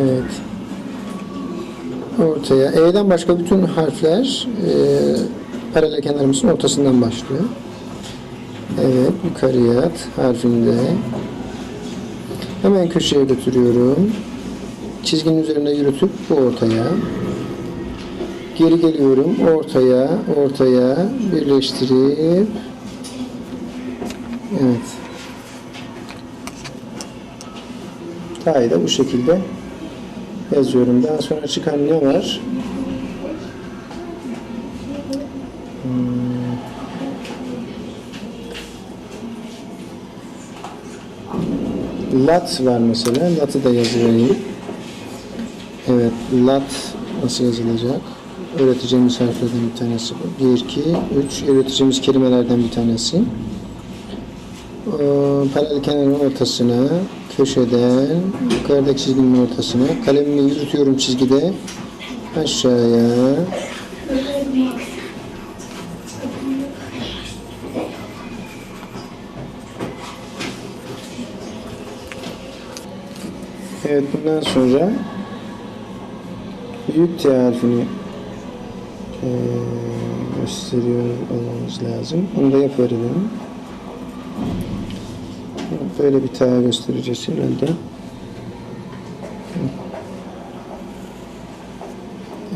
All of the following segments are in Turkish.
Evet. Ortaya. E'den başka bütün harfler e, paralel kenarımızın ortasından başlıyor. Evet. Yukarıya harfinde. Hemen köşeye götürüyorum. Çizginin üzerinde yürütüp bu ortaya. Geri geliyorum. Ortaya, ortaya birleştirip Evet. Ta'yı da bu şekilde yazıyorum. Daha sonra çıkan ne var? Hmm. Lat var mesela. Lat'ı da yazıvereyim. Evet. Lat nasıl yazılacak? Öğreteceğimiz harflerden bir tanesi bu. 1, 2, 3. Öğreteceğimiz kelimelerden bir tanesi. Ee, paralel kenarın ortasına, köşeden, yukarıdaki çizginin ortasına, kalemimi yürütüyorum çizgide, aşağıya, Evet bundan sonra büyük T harfini eee, gösteriyor olmamız lazım. Onu da yapıverelim. Böyle bir tane göstereceğiz herhalde.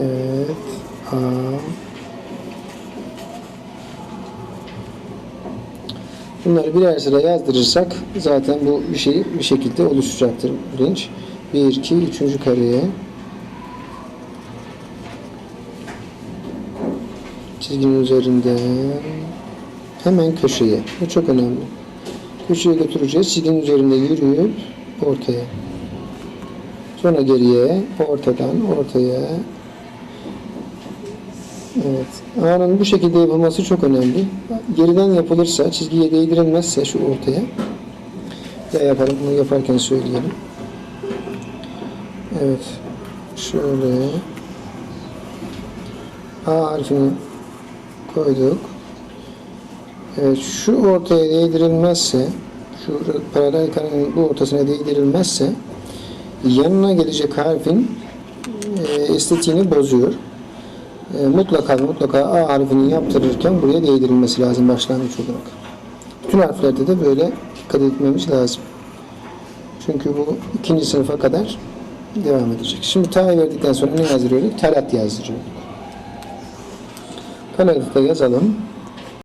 Evet. Bunları birer sıra yazdırırsak zaten bu bir şey bir şekilde oluşacaktır bilinç. 1, 2, 3. kareye çizginin üzerinde hemen köşeye. Bu çok önemli. Köşeye götüreceğiz. Çizginin üzerinde yürüyüp ortaya. Sonra geriye, ortadan ortaya. Evet. A'nın bu şekilde yapılması çok önemli. Geriden yapılırsa, çizgiye değdirilmezse şu ortaya. Ya yapalım, bunu yaparken söyleyelim. Evet. Şöyle. A harfini koyduk. Evet, şu ortaya değdirilmezse, şu paralel karenin bu ortasına değdirilmezse, yanına gelecek harfin e, estetiğini bozuyor. E, mutlaka mutlaka A harfini yaptırırken buraya değdirilmesi lazım başlangıç olarak. Bütün harflerde de böyle dikkat etmemiz lazım. Çünkü bu ikinci sınıfa kadar devam edecek. Şimdi ta'yı verdikten sonra ne yazdırıyorduk? Talat yazdırıyorduk. Da yazalım.